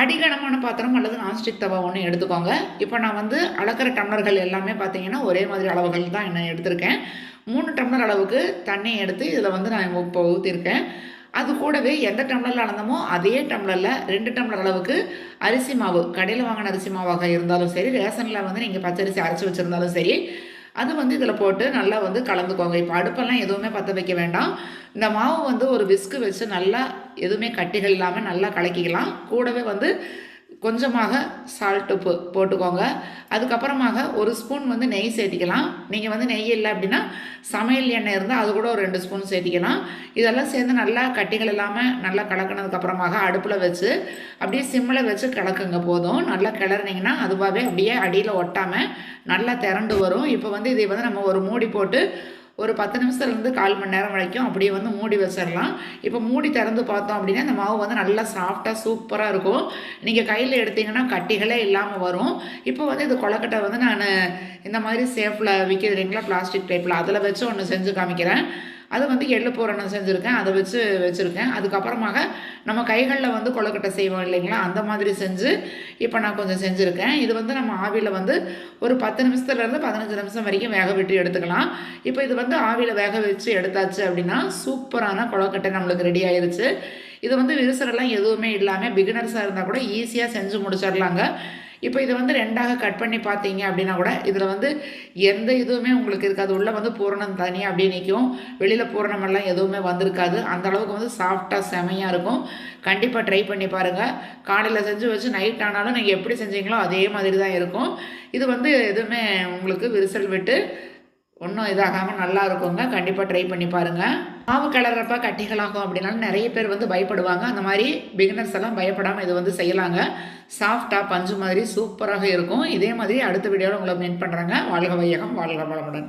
அடிகனமான பாத்திரம் அல்லது நான்ஸ்டிக் தவா ஒன்று எடுத்துக்கோங்க. இப்போ நான் வந்து அளக்கிற டம்ளர்கள் எல்லாமே பார்த்தீங்கன்னா ஒரே மாதிரி அளவுகள் தான் என்ன எடுத்திருக்கேன். மூணு டம்ளர் அளவுக்கு தண்ணி எடுத்து இதில் வந்து நான் இப்போ ஊற்றிருக்கேன் அது கூடவே எந்த டம்ளரில் அளந்தமோ அதே டம்ளரில் ரெண்டு டம்ளர் அளவுக்கு அரிசி மாவு. கடையில் வாங்கின அரிசி மாவாக இருந்தாலும் சரி ரேஷனில் வந்து நீங்கள் பச்சரிசி அரைச்சி வச்சுருந்தாலும் சரி அது வந்து இதில் போட்டு நல்லா வந்து கலந்துக்கோங்க. இப்போ அடுப்பெல்லாம் எதுவுமே பற்ற வைக்க வேண்டாம். இந்த மாவு வந்து ஒரு விஸ்கு வச்சு நல்லா எதுவுமே கட்டிகள் இல்லாமல் நல்லா கலக்கிக்கலாம். கூடவே வந்து கொஞ்சமாக சால்ட் உப்பு போட்டுக்கோங்க. அதுக்கப்புறமாக ஒரு ஸ்பூன் வந்து நெய் சேர்த்திக்கலாம். நீங்கள் வந்து நெய் இல்லை அப்படின்னா சமையல் எண்ணெய் இருந்தால் அது கூட ஒரு ரெண்டு ஸ்பூன் சேர்த்திக்கலாம். இதெல்லாம் சேர்ந்து நல்லா கட்டிகள் இல்லாமல் நல்லா கலக்கினதுக்கப்புறமாக அடுப்பில் வச்சு அப்படியே சிம்மில் வச்சு கலக்குங்க போதும். நல்லா கிளறினீங்கன்னா அதுவாகவே அப்படியே அடியில் ஒட்டாமல் நல்லா திரண்டு வரும். இப்போ வந்து இதை வந்து நம்ம ஒரு மூடி போட்டு ஒரு பத்து நிமிஷத்துலேருந்து கால் மணி நேரம் வரைக்கும் அப்படியே வந்து மூடி வச்சிடலாம். இப்போ மூடி திறந்து பார்த்தோம் அப்படின்னா இந்த மாவு வந்து நல்லா சாஃப்டாக சூப்பராக இருக்கும். நீங்கள் கையில் எடுத்தீங்கன்னா கட்டிகளே இல்லாமல் வரும். இப்போ வந்து இது கொலக்கட்டை வந்து நான் இந்த மாதிரி சேஃபில் விற்கிது இல்லைங்களா பிளாஸ்டிக் டைப்பில் அதில் வச்சு ஒன்று செஞ்சு காமிக்கிறேன். அது வந்து எள்ளு பூரணம் செஞ்சுருக்கேன். அதை வச்சு வச்சுருக்கேன். அதுக்கப்புறமாக நம்ம கைகளில் வந்து கொழுக்கட்டை செய்வோம் இல்லைங்களா? அந்த மாதிரி செஞ்சு இப்போ நான் கொஞ்சம் செஞ்சுருக்கேன். இது வந்து நம்ம ஆவியில் வந்து ஒரு பத்து நிமிஷத்துலேருந்து பதினஞ்சு நிமிஷம் வரைக்கும் வேக விட்டு எடுத்துக்கலாம். இப்போ இது வந்து ஆவியில் வேக வச்சு எடுத்தாச்சு அப்படின்னா சூப்பரான கொழுக்கட்டை நம்மளுக்கு ரெடி ஆயிடுச்சு இது வந்து விரிசலெல்லாம் எதுவுமே இல்லாமல் பிகினர்ஸாக இருந்தால் கூட ஈஸியாக செஞ்சு முடிச்சிடலாங்க. இப்போ இதை வந்து ரெண்டாக கட் பண்ணி பார்த்தீங்க அப்படின்னா கூட இதில் வந்து எந்த இதுவுமே உங்களுக்கு இருக்காது. உள்ளே வந்து பூரணம் தனியாக அப்படியே நிற்கும். வெளியில் பூரணமெல்லாம் எதுவுமே வந்திருக்காது. அந்த அளவுக்கு வந்து சாஃப்டாக செமையாக இருக்கும். கண்டிப்பாக ட்ரை பண்ணி பாருங்கள் காலையில் செஞ்சு வச்சு நைட் ஆனாலும் நீங்கள் எப்படி செஞ்சீங்களோ அதே மாதிரி தான் இருக்கும். இது வந்து எதுவுமே உங்களுக்கு விரிசல் விட்டு ஒன்றும் இதாகாமல் நல்லா இருக்குங்க. கண்டிப்பாக ட்ரை பண்ணி பாருங்கள் மாவு கிளறப்ப கட்டிகளாகும் அப்படின்னாலும் நிறைய பேர் வந்து பயப்படுவாங்க. அந்த மாதிரி பிகினர்ஸ் எல்லாம் பயப்படாமல் இது வந்து செய்யலாங்க. சாஃப்டாக பஞ்சு மாதிரி சூப்பராக இருக்கும். இதே மாதிரி அடுத்த வீடியோவில் உங்களை மீட் பண்ணுறாங்க வாழ்க வையகம் வாழ்க வளமுடன்.